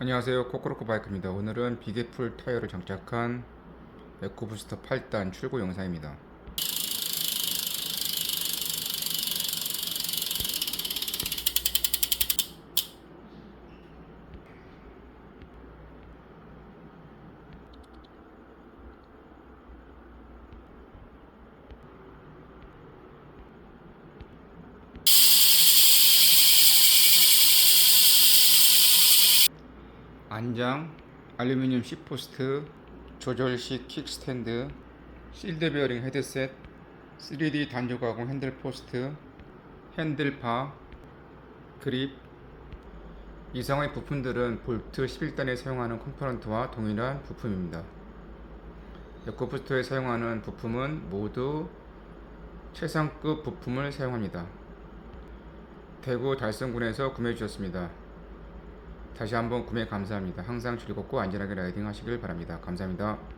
안녕하세요. 코코로코 바이크입니다. 오늘은 비계풀 타이어를 장착한 에코부스터 8단 출고 영상입니다 안장, 알루미늄 C포스트, 조절식 킥스탠드, 실드 베어링 헤드셋, 3D 단조 가공 핸들 포스트, 핸들바, 그립 이상의 부품들은 볼트 11단에 사용하는 컴포넌트와 동일한 부품입니다. 에코부스터에 사용하는 부품은 모두 최상급 부품을 사용합니다. 대구 달성군에서 구매해 주셨습니다. 다시 한번 구매 감사합니다. 항상 즐겁고 안전하게 라이딩 하시길 바랍니다. 감사합니다.